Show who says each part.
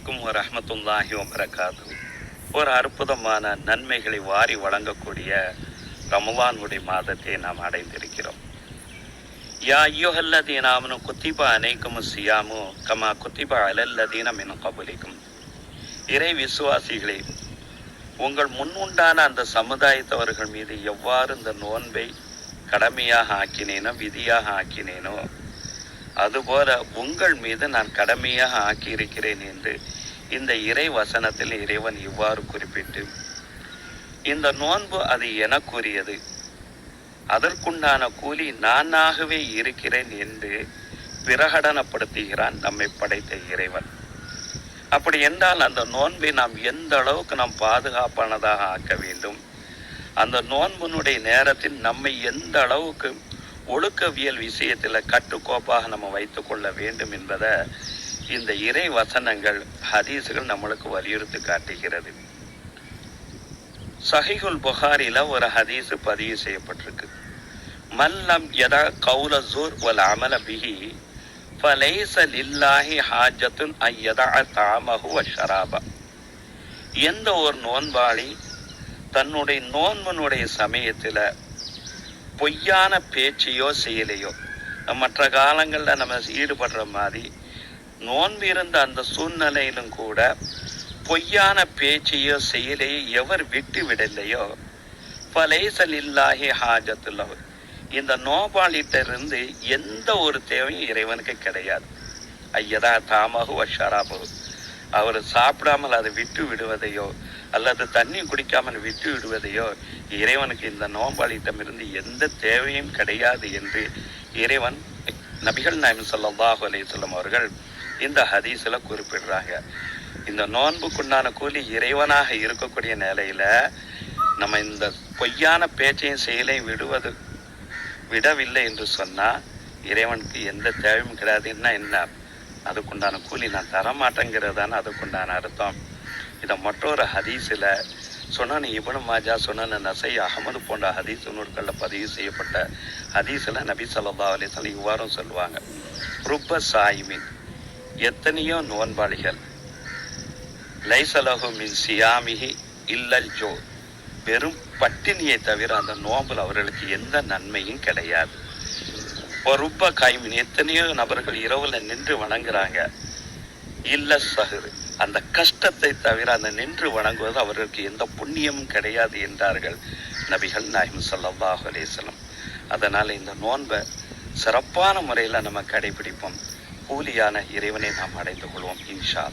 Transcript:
Speaker 1: அலைக்கும் வரஹமத்துல்லாஹி வபரகாத்து ஒரு அற்புதமான நன்மைகளை வாரி வழங்கக்கூடிய ரமலானுடைய மாதத்தை நாம் அடைந்திருக்கிறோம். யா ஐயோஹல்லதீன குத்திபா அனைக்கும் சியாமு கமா குத்திபா அலல்லதீன மின் கபுலிக்கும் இறை விசுவாசிகளே உங்கள் முன்னுண்டான அந்த சமுதாயத்தவர்கள் மீது எவ்வாறு இந்த நோன்பை கடமையாக ஆக்கினேனோ விதியாக ஆக்கினேனோ அதுபோல உங்கள் மீது நான் கடமையாக ஆக்கியிருக்கிறேன் என்று இந்த இறை வசனத்தில் இறைவன் இவ்வாறு குறிப்பிட்டு இந்த நோன்பு அது எனக்குரியது. அதற்குண்டான கூலி நானாகவே இருக்கிறேன் என்று பிரகடனப்படுத்துகிறான் நம்மை படைத்த இறைவன். அப்படி என்றால் அந்த நோன்பை நாம் எந்த அளவுக்கு நாம் பாதுகாப்பானதாக ஆக்க வேண்டும்? அந்த நோன்பினுடைய நேரத்தில் நம்மை எந்த அளவுக்கு ஒழுக்கவியல் விஷயத்தில் கட்டுக்கோப்பாக நம்ம வைத்துக்கொள்ள வேண்டும் என்பதை இந்த இறை வசனங்கள் ஹதீஸுகள் நம்மளுக்கு வலியுறுத்தி காட்டுகிறது. சஹிகுல் புகாரில ஒரு ஹதீஸ் பதிவு செய்யப்பட்டிருக்கு. மல்லம் எதா கௌல ஜூர் வல் அமல பிஹி ஃபலைஸ லில்லாஹி ஹாஜத்துன் ஐயதா தாமஹு வஷராபா ஷராபா. எந்த ஒரு நோன்பாளி தன்னுடைய நோன்பனுடைய சமயத்தில் பொய்யான பேச்சையோ செயலையோ மற்ற காலங்களில் நம்ம ஈடுபடுற மாதிரி நோன்பு இருந்த அந்த சூழ்நிலையிலும் கூட பொய்யான பேச்சையோ செயலையோ எவர் விட்டு விடலையோ? பலேசல் இல்லாஹி ஹாஜத்துல்லவர் இந்த நோபாளிட்டிருந்து எந்த ஒரு தேவையும் இறைவனுக்கு கிடையாது. ஐயதா தாமகு வஷராபு அவர் சாப்பிடாமல் அதை விட்டு விடுவதையோ அல்லது தண்ணி குடிக்காமல் விட்டு விடுவதையோ இறைவனுக்கு இந்த நோம்பாளியிடமிருந்து எந்த தேவையும் கிடையாது என்று இறைவன் நபிகள் நாயம் ஸல்லல்லாஹு அலையம் அவர்கள் இந்த ஹதீஸில் குறிப்பிடுறாங்க. இந்த நோன்புக்குண்டான கூலி இறைவனாக இருக்கக்கூடிய நிலையில நம்ம இந்த பொய்யான பேச்சையும் செயலையும் விடுவது விடவில்லை என்று சொன்னால் இறைவனுக்கு எந்த தேவையும் கிடையாதுன்னா என்ன? அதுக்குண்டான கூலி நான் தரமாட்டேங்கிறதான அதுக்குண்டான அர்த்தம். இதை மற்றொரு ஹதீஸில் சொன்னனு இபனு மாஜா சொன்னனு நசை அகமது போன்ற ஹதீஸ் நூல்களில் பதிவு செய்யப்பட்ட ஹதீஸில் நபி சல்லா அலைஹி இவ்வாறும் சொல்லுவாங்க. ருப்ப சாயிமின் எத்தனையோ நோன்பாளிகள் லைசலகு மின் சியாமிகி இல்லல் ஜோ வெறும் பட்டினியை தவிர அந்த நோம்பில் அவர்களுக்கு எந்த நன்மையும் கிடையாது. ஒரு ருப்ப காய்மின் எத்தனையோ நபர்கள் இரவில் நின்று வணங்குறாங்க. இல்ல சகுரு அந்த கஷ்டத்தை தவிர அந்த நின்று வணங்குவது அவர்களுக்கு எந்த புண்ணியமும் கிடையாது என்றார்கள் நபிகள் நாயகம் ஸல்லல்லாஹு அலேசலம் அதனால் இந்த நோன்பை சிறப்பான முறையில் நம்ம கடைபிடிப்போம். கூலியான இறைவனை நாம் அடைந்து கொள்வோம் இன்ஷா